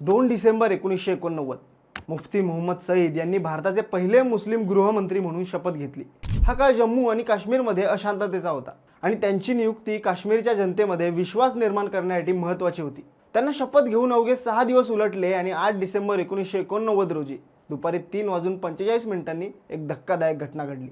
दोन डिसेंबर एकोणीसशे एकोणनव्वद. मुफ्ती मोहम्मद सईद यांनी भारताचे पहिले मुस्लिम गृहमंत्री म्हणून शपथ घेतली. हा काळ जम्मू आणि काश्मीरमध्ये अशांततेचा होता आणि त्यांची नियुक्ती काश्मीरच्या जनतेमध्ये विश्वास निर्माण करण्यासाठी महत्त्वाची होती. त्यांना शपथ घेऊन अवघे सहा दिवस उलटले आणि आठ डिसेंबर एकोणीसशे एकोणनव्वद रोजी दुपारी तीन वाजून पंचेचाळीस मिनिटांनी एक धक्कादायक घटना घडली.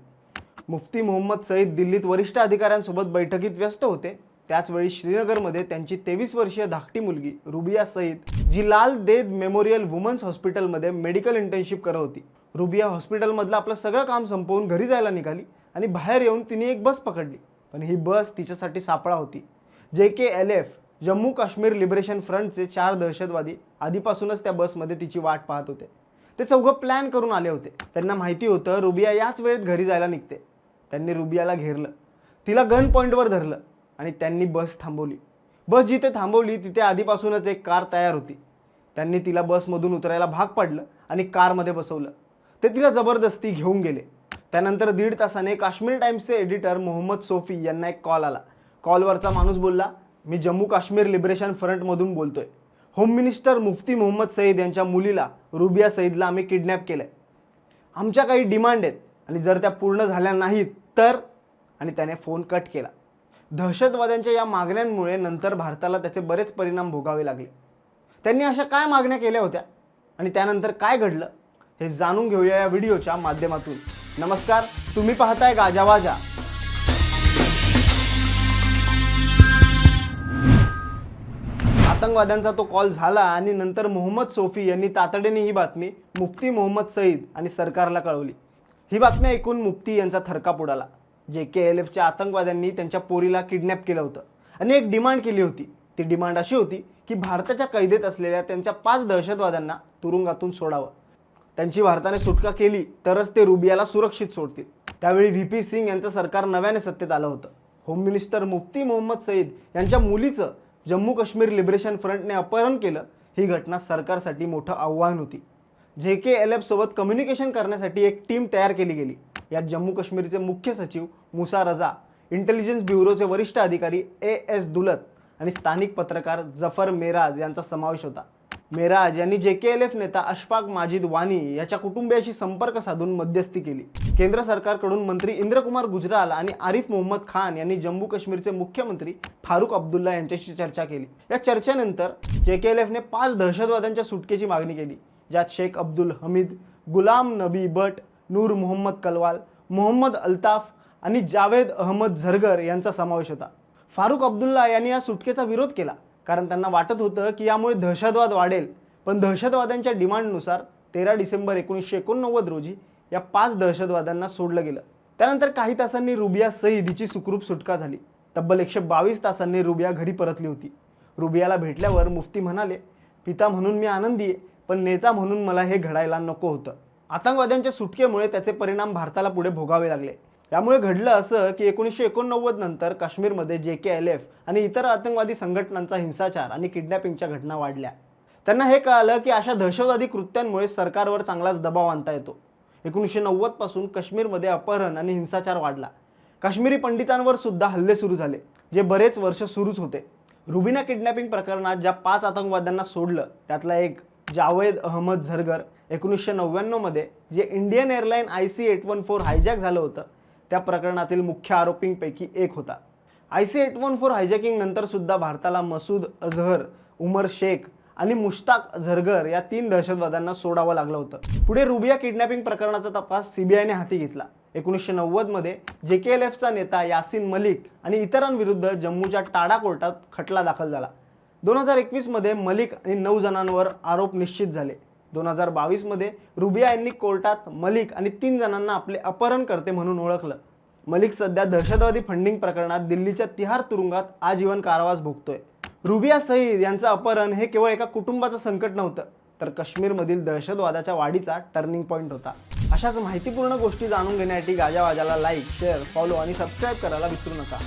मुफ्ती मोहम्मद सईद दिल्लीत वरिष्ठ अधिकाऱ्यांसोबत बैठकीत व्यस्त होते. त्याचवेळी श्रीनगरमध्ये त्यांची तेवीस वर्षीय धाकटी मुलगी रुबिया सईद जी लाल देद मेमोरियल वुमन्स हॉस्पिटलमध्ये मेडिकल इंटर्नशिप करत होती. रुबिया हॉस्पिटलमधलं आपलं सगळं काम संपवून घरी जायला निघाली आणि बाहेर येऊन तिने एक बस पकडली. पण ही बस तिच्यासाठी सापळा होती. J K L F Jammu Kashmir liberation फ्रंटचे चार दहशतवादी आधीपासूनच त्या बसमध्ये तिची वाट पाहत होते. ते चौघं प्लॅन करून आले होते. त्यांना माहिती होतं रुबिया याच वेळेत घरी जायला निघते. त्यांनी रुबियाला घेरलं. तिला गन पॉईंटवर धरलं. आणि त्यांनी बस थांबवली. बस जिथे थांबवली तिथे आधीपासूनच एक कार तयार होती. त्यांनी तिला बसमधून उतरायला भाग पाडलं आणि कारमध्ये बसवलं. ते तिला जबरदस्ती घेऊन गेले. त्यानंतर दीड तासाने काश्मीर टाईम्सचे एडिटर मोहम्मद सोफी यांना एक कॉल आला. कॉलवरचा माणूस बोलला मी जम्मू काश्मीर लिबरेशन फ्रंटमधून बोलतोय. होम मिनिस्टर मुफ्ती मोहम्मद सईद यांच्या मुलीला रुबिया सईदला आम्ही किडनॅप केलंय. आमच्या काही डिमांड आहेत आणि जर त्या पूर्ण झाल्या नाहीत तर आणि त्याने फोन कट केला. दहशतवाद्यांच्या या मागण्यांमुळे नंतर भारताला त्याचे बरेच परिणाम भोगावे लागले. त्यांनी अशा काय मागण्या केल्या होत्या? आणि त्यानंतर काय घडलं? हे जाणून घेऊया या व्हिडिओच्या माध्यमातून. नमस्कार तुम्ही पाहताय गाजावाजा आतंकवाद्यांचा तो कॉल झाला आणि नंतर मोहम्मद सोफी यांनी तातडीने ही बातमी मुफ्ती मोहम्मद सईद आणि सरकारला कळवली. ही बातमी ऐकून मुफ्ती यांचा थरकाप उडाला. जे के एल एफच्या आतंकवाद्यांनी त्यांच्या पोरीला किडनॅप केलं होतं. आणि एक डिमांड केली होती. ती डिमांड अशी होती की भारताच्या कैदेत असलेल्या त्यांच्या पाच दहशतवाद्यांना तुरुंगातून सोडावं. त्यांची भारताने सुटका केली तरच ते रुबियाला सुरक्षित सोडतील. त्यावेळी व्ही पी सिंग यांचं सरकार नव्याने सत्तेत आलं होतं. होम मिनिस्टर मुफ्ती मोहम्मद सईद यांच्या मुलीचं जम्मू काश्मीर लिबरेशन फ्रंटने अपहरण केलं ही घटना सरकारसाठी मोठं आव्हान होती. जे के एल एफसोबत कम्युनिकेशन करण्यासाठी एक टीम तयार केली गेली. यात जम्मू काश्मीरचे मुख्य सचिव मुसा रजा इंटेलिजन्स ब्युरोचे वरिष्ठ अधिकारी ए एस दुलत आणि स्थानिक पत्रकार जफर मेराज यांचा समावेश होता. मेराज यांनी जे के एल एफ नेता अशफाक माजिद वानी याच्या कुटुंबियाशी संपर्क साधून मध्यस्थी केली. केंद्र सरकारकडून मंत्री इंद्रकुमार गुजराल आणि आरिफ मोहम्मद खान यांनी जम्मू काश्मीरचे मुख्यमंत्री फारुख अब्दुल्ला यांच्याशी चर्चा केली. या चर्चेनंतर जे के एल एफने पाच दहशतवाद्यांच्या सुटकेची मागणी केली ज्यात शेख अब्दुल हमीद गुलाम नबी भट नूर मोहम्मद कलवाल मोहम्मद अल्ताफ आणि जावेद अहमद झरगर यांचा समावेश होता. फारुख अब्दुल्ला यांनी या सुटकेचा विरोध केला कारण त्यांना वाटत होतं की यामुळे दहशतवाद वाढेल. पण दहशतवाद्यांच्या डिमांडनुसार तेरा डिसेंबर एकोणीसशे एकोणनव्वद रोजी या पाच दहशतवाद्यांना सोडलं गेलं. त्यानंतर काही तासांनी रुबिया सईद हिची सुखरूप सुटका झाली. तब्बल एकशे बावीस तासांनी रुबिया घरी परतली होती. रुबियाला भेटल्यावर मुफ्ती म्हणाले पिता म्हणून मी आनंदी आहे पण नेता म्हणून मला हे घडायला नको होतं. आतंकवाद्यांच्या सुटकेमुळे त्याचे परिणाम भारताला पुढे भोगावे लागले. त्यामुळे घडलं असं की एकोणीसशे एकोणनव्वद नंतर काश्मीरमध्ये जे के एल एफ आणि इतर आतंकवादी संघटनांचा हिंसाचार आणि किडनॅपिंगच्या घटना वाढल्या. त्यांना हे कळालं की अशा दहशतवादी कृत्यांमुळे सरकारवर चांगलाच दबाव आणता येतो. एकोणीसशे नव्वदपासून काश्मीरमध्ये अपहरण आणि हिंसाचार वाढला. काश्मीरी पंडितांवर सुद्धा हल्ले सुरू झाले जे बरेच वर्ष सुरूच होते. रुबिना किडनॅपिंग प्रकरणात ज्या पाच आतंकवाद्यांना सोडलं त्यातला एक जावेद अहमद झरगर एकोणीसशे नव्याण्णवमध्ये जे Indian airline I C eight one four hijack झालं होतं त्या प्रकरणातील मुख्य आरोपींपैकी एक होता. I C eight one four hijacking नंतरसुद्धा भारताला मसूद अझहर उमर शेख आणि मुश्ताक झरगर या तीन दहशतवाद्यांना सोडावं लागलं होतं. पुढे रुबिया किडनॅपिंग प्रकरणाचा तपास सीबीआयने हाती घेतला. एकोणीसशे नव्वदमध्ये जे के एल एफचा नेता यासिन मलिक आणि इतरांविरुद्ध जम्मूच्या टाडा कोर्टात खटला दाखल झाला. दोन हजार एकवीसमध्ये मलिक आणि नऊ जणांवर आरोप निश्चित झाले. दोन हजार बावीसमध्ये रुबिया यांनी कोर्टात मलिक आणि तीन जणांना आपले अपहरणकर्ते म्हणून ओळखलं. मलिक सध्या दहशतवादी फंडिंग प्रकरणात दिल्लीच्या तिहार तुरुंगात आजीवन कारावास भोगतोय. रुबिया सईद यांचं अपहरण हे केवळ एका कुटुंबाचं संकट नव्हतं तर काश्मीरमधील दहशतवादाच्या वाढीचा टर्निंग पॉईंट होता. अशाच माहितीपूर्ण गोष्टी जाणून घेण्यासाठी गाजावाजाला लाईक शेअर फॉलो आणि सबस्क्राईब करायला विसरू नका.